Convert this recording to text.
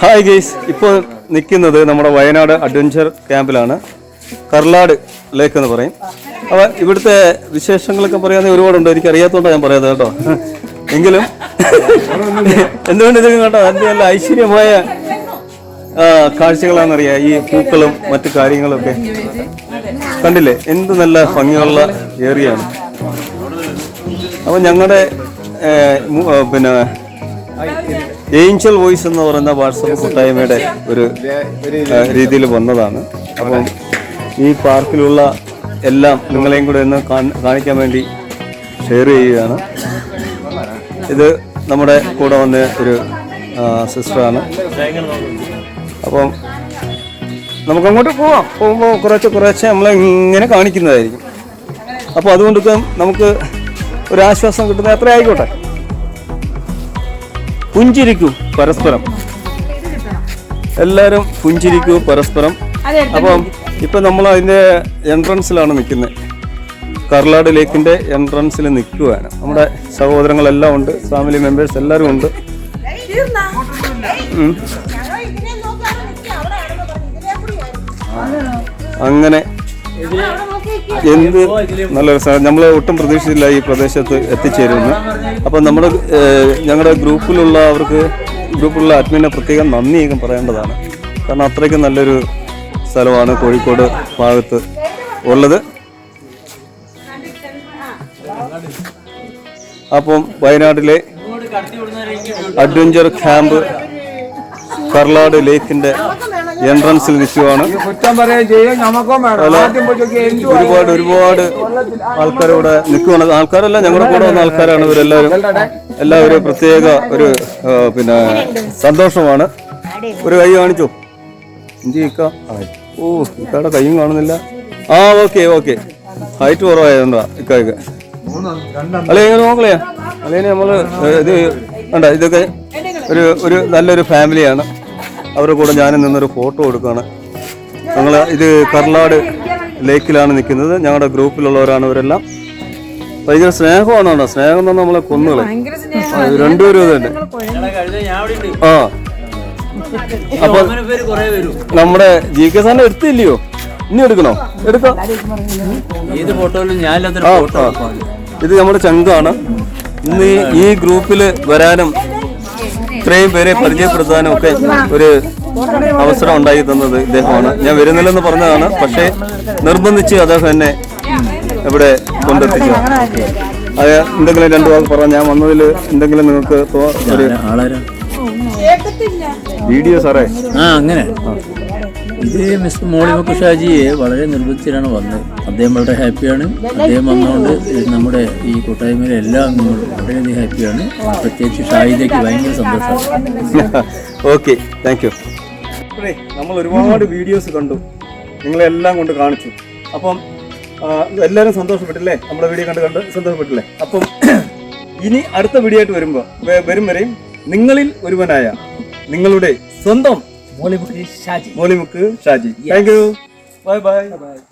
Hi guys ഇപ്പോൾ നിൽക്കുന്നത് നമ്മുടെ വയനാട് അഡ്വഞ്ചർ ക്യാമ്പിലാണ് കർലാട് ലേക്ക് എന്ന് പറയും. അപ്പോൾ ഇവിടുത്തെ വിശേഷങ്ങളൊക്കെ പറയാതെ ഒരുപാടുണ്ട്. എനിക്ക് അറിയാത്തതുകൊണ്ടാണ് ഞാൻ പറയാതെ കേട്ടോ. എങ്കിലും എന്തുകൊണ്ട് ഇതൊക്കെ കേട്ടോ? അതിന്റെ നല്ല ഐശ്വര്യമായ കാഴ്ചകളാണെന്നറിയാം. ഈ പൂക്കളും മറ്റു കാര്യങ്ങളൊക്കെ കണ്ടില്ലേ? എന്ത് നല്ല ഭംഗിയുള്ള ഏറിയാണ് അപ്പോൾ ഞങ്ങളുടെ പിന്നെ ഏഞ്ചൽ വോയിസ് എന്ന് പറയുന്ന വാട്സപ്പ് കൂട്ടായ്മയുടെ ഒരു രീതിയിൽ വന്നതാണ്. അപ്പം ഈ പാർക്കിലുള്ള എല്ലാം നിങ്ങളെയും കൂടെ ഒന്ന് കാണ്- കാണിക്കാൻ വേണ്ടി ഷെയർ ചെയ്യുകയാണ്. ഇത് നമ്മുടെ കൂടെ വന്ന ഒരു സിസ്റ്ററാണ് അപ്പം നമുക്ക് അങ്ങോട്ട് പോവാം. പോകുമ്പോൾ കുറച്ച് കുറച്ച് നമ്മളെ ഇങ്ങനെ കാണിക്കുന്നതായിരിക്കും. അപ്പോൾ അതുകൊണ്ടൊക്കെ നമുക്ക് ഒരു ആശ്വാസം കിട്ടുന്ന അത്ര ആയിക്കോട്ടെ. പുഞ്ചിരിക്കൂ പരസ്പരം. എല്ലാവരും പുഞ്ചിരിക്കൂ പരസ്പരം. അപ്പം ഇപ്പം നമ്മൾ അതിന്റെ എൻട്രൻസിലാണ് നിൽക്കുന്നത്. കർലാട് ലേക്കിന്റെ എൻട്രൻസിൽ നിൽക്കുകയാണ് നമ്മുടെ സഹോദരങ്ങളെല്ലാം ഉണ്ട് ഫാമിലി മെമ്പേഴ്സ് എല്ലാവരും ഉണ്ട്. അങ്ങനെ എന്ത് നല്ലൊരു രസമാണ് നമ്മൾ ഒട്ടും പ്രതീക്ഷിച്ചില്ല ഈ പ്രദേശത്ത് എത്തിച്ചേരുമെന്ന്. അപ്പം നമ്മുടെ ഞങ്ങളുടെ ഗ്രൂപ്പിലുള്ള അവർക്ക് ഗ്രൂപ്പിലുള്ള അഡ്മിനെ പ്രത്യേകം നന്ദിയൊക്കെ പറയേണ്ടതാണ്. കാരണം അത്രയ്ക്ക് നല്ലൊരു സ്ഥലമാണ് കോഴിക്കോട് ഭാഗത്ത് ഉള്ളത്. അപ്പം വയനാട്ടിലെ അഡ്വഞ്ചർ ക്യാമ്പ് കർലാട് ലേക്കിന്റെ എൻട്രൻസിൽ നിൽക്കുവാണ്. ഒരുപാട് ഒരുപാട് ആൾക്കാർ ഇവിടെ നിൽക്കുവാണ്. ആൾക്കാരല്ല ഞങ്ങളുടെ കൂടെ വന്ന ആൾക്കാരാണ് ഇവരെല്ലാവരും. എല്ലാവരും പ്രത്യേക ഒരു പിന്നെ സന്തോഷമാണ്. ഒരു കൈ കാണിച്ചു? ഇക്ക. ഓ ഇക്കയുടെ കൈയും കാണുന്നില്ല. ആ ഓക്കെ ഓക്കെ. ഹൈറ്റ് കുറവായതുകൊണ്ടാ ഇക്കായ്ക്ക് അല്ലെ ഇങ്ങനെ നോക്കളേ അല്ലെങ്കിൽ നമ്മൾ ഇത് വേണ്ട ഇതൊക്കെ ഒരു ഒരു നല്ലൊരു ഫാമിലിയാണ്. അവരുടെ കൂടെ ഞാൻ നിന്നൊരു ഫോട്ടോ എടുക്കുകയാണ് ഞങ്ങൾ ഇത് കർലാട് ലേക്കിലാണ് നിൽക്കുന്നത്. ഞങ്ങളുടെ ഗ്രൂപ്പിലുള്ളവരാണ് ഇവരെല്ലാം. ഭയങ്കര സ്നേഹമാണ് കേട്ടോ സ്നേഹം തന്നെ നമ്മളെ കൊന്നുകളെ. രണ്ടുപേരും ഇത് തന്നെ. ആ. അപ്പൊ നമ്മുടെ ജി കെ സാറിനെ എടുത്തില്ലയോ? ഇനി എടുക്കണോ? എടുക്കാം. ഇത് നമ്മുടെ ചങ്കാണ്. ഇന്ന് ഈ- ഈ ഗ്രൂപ്പിൽ വരാനും ഇത്രയും പേരെ പരിചയപ്പെടുത്താനും ഒക്കെ ഒരു അവസരം ഉണ്ടാക്കി തന്നത് ഇദ്ദേഹമാണ്. ഞാൻ വരുന്നില്ലെന്ന് പറഞ്ഞതാണ് പക്ഷേ നിർബന്ധിച്ച് അദ്ദേഹം എന്നെ ഇവിടെ കൊണ്ടെത്തിച്ചു അത് എന്തെങ്കിലും രണ്ടു വാക്ക് പറഞ്ഞു ഞാൻ വന്നതിൽ എന്തെങ്കിലും നിങ്ങൾക്ക് ഒരു വീഡിയോ സാറേ. ആ അങ്ങനെ. ഇത് മിസ്റ്റർ മോളിമുക്ക് ഷാജിയെ വളരെ നിർബന്ധിച്ചിട്ടാണ് വന്നത്. അദ്ദേഹം വളരെ ഹാപ്പിയാണ്. അദ്ദേഹം വന്നുകൊണ്ട് നമ്മുടെ ഈ കൂട്ടായ്മയിലെ എല്ലാ അംഗങ്ങളും വളരെയധികം ഹാപ്പിയാണ്. പ്രത്യേകിച്ച് ഷാഹിദയ്ക്ക് ഭയങ്കര സന്തോഷമാണ്. ഓക്കെ താങ്ക് യു നമ്മൾ ഒരുപാട് വീഡിയോസ് കണ്ടു. നിങ്ങളെല്ലാം കൊണ്ട് കാണിച്ചു. അപ്പം എല്ലാവരും സന്തോഷപ്പെട്ടില്ലേ? നമ്മുടെ വീഡിയോ കണ്ട് കണ്ട് സന്തോഷപ്പെട്ടില്ലേ? അപ്പം ഇനി അടുത്ത വീഡിയോ ആയിട്ട് വരുമ്പോൾ വരും വരെയും നിങ്ങളിൽ ഒരുവനായ നിങ്ങളുടെ സ്വന്തം Molimukku Shaji. Thank you bye bye